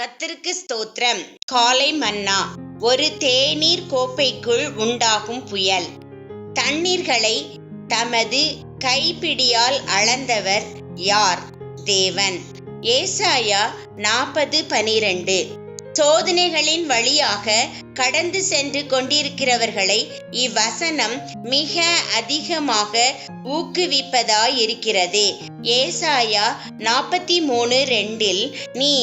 கத்திற்கு ஸ்தோத்திரம். காலை மன்னா. ஒரு தேநீர் கோப்பைக்குள் உண்டாகும் புயல். தண்ணீர்களை தமது கைப்பிடியால் அளந்தவர் யார்? தேவன். ஏசாயா நாற்பது பனிரெண்டு. சோதனைகளின் வழியாக கடந்து சென்று கொண்டிருக்கிறவர்களை இவ்வசனம் மிக அதிகமாக ஊக்குவிப்பதாய் இருக்கிறது ஏசாயா நாற்பத்தி மூணு ரெண்டில் நீ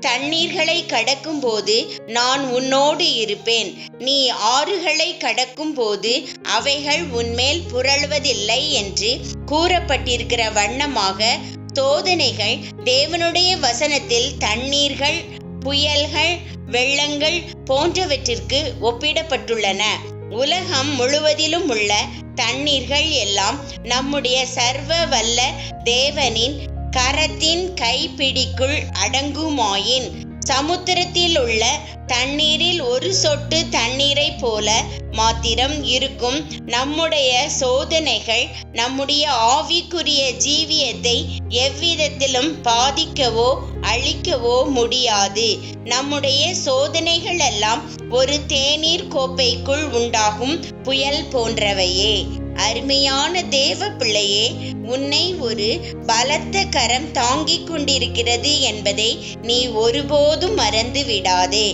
தண்ணீர்களை கடக்கும்போது நான் உன்னோடு இருப்பேன். நீ ஆறுகளை கடக்கும்போது அவைகள் உன்மேல் புரளுவதில்லை என்று கூறப்பட்டிருக்கிற வண்ணமாக சோதனைகள் தேவனுடைய வசனத்தில் தண்ணீர்கள் புயல்கள் வெள்ளங்கள் போன்றவற்றிற்கு ஒப்பிடப்பட்டுள்ளன. உலகம் முழுவதிலும் உள்ள தண்ணீர்கள் எல்லாம் நம்முடைய சர்வ வல்ல தேவனின் கரத்தின் கைப்பிடிக்குள் அடங்குமாயின் சமுத்திரத்தில் உள்ள தண்ணீரில் ஒரு சொட்டு தண்ணீரை போல மாத்திரம் இருக்கும். நம்முடைய சோதனைகள் நம்முடைய ஆவிக்குரிய ஜீவியத்தை எவ்விதத்திலும் பாதிக்கவோ அழிக்கவோ முடியாது. நம்முடைய சோதனைகள் எல்லாம் ஒரு தேநீர் கோப்பைக்குள் உண்டாகும் புயல் போன்றவையே. அருமையான தேவ பிள்ளையே உன்னை ஒரு பலத்த கரம் தாங்கிக் கொண்டிருக்கிறது என்பதை நீ ஒருபோதும் மறந்து விடாதே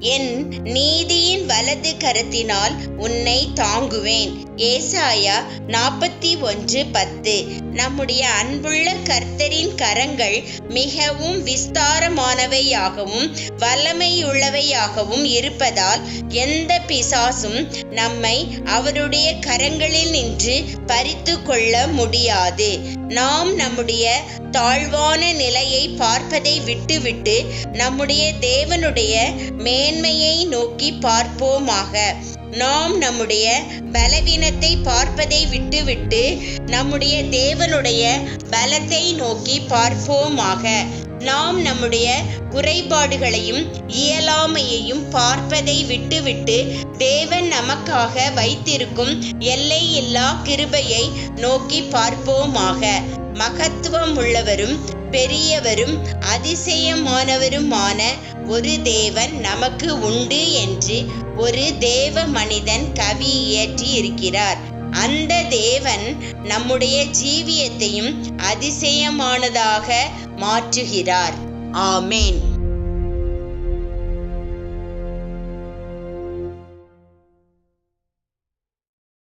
என் நீதியின் வலது கரத்தினால் உன்னை தாங்குவேன். ஏசாயா நாற்பத்தி ஒன்று பத்து. நம்முடைய அன்புள்ள கர்த்தரின் கரங்கள் மிகவும் விஸ்தாரமானவையாகவும் வல்லமையுள்ளவையாகவும் இருப்பதால் எந்த பிசாசும் நம்மை அவருடைய கரங்களில் நின்று பறித்து கொள்ள முடியாது. நாம் நம்முடைய தாழ்வான நிலையை பார்ப்பதை விட்டுவிட்டு நம்முடைய தேவனுடைய மேன்மையை நோக்கி பார்ப்போமாக. நாம் நம்முடைய பலவீனத்தை பார்ப்பதை விட்டுவிட்டு நம்முடைய தேவனுடைய பலத்தை நோக்கி பார்ப்போமாக. நாம் நம்முடைய குறைபாடுகளையும் இயலாமையையும் பார்ப்பதை விட்டுவிட்டு தேவன் நமக்காக வைத்திருக்கும் எல்லை இல்லா கிருபையை நோக்கி பார்ப்போமாக. மகத்துவம் உள்ளவரும் பெரியவரும் அதிசயமானவருமான ஒரு தேவன் நமக்கு உண்டு என்று ஒரு தேவ மனிதன் கவி இயற்றி இருக்கிறார் அந்த தேவன் நம்முடைய ஜீவியத்தையும் அதிசயமானதாக மாற்றுகிறார். ஆமேன்.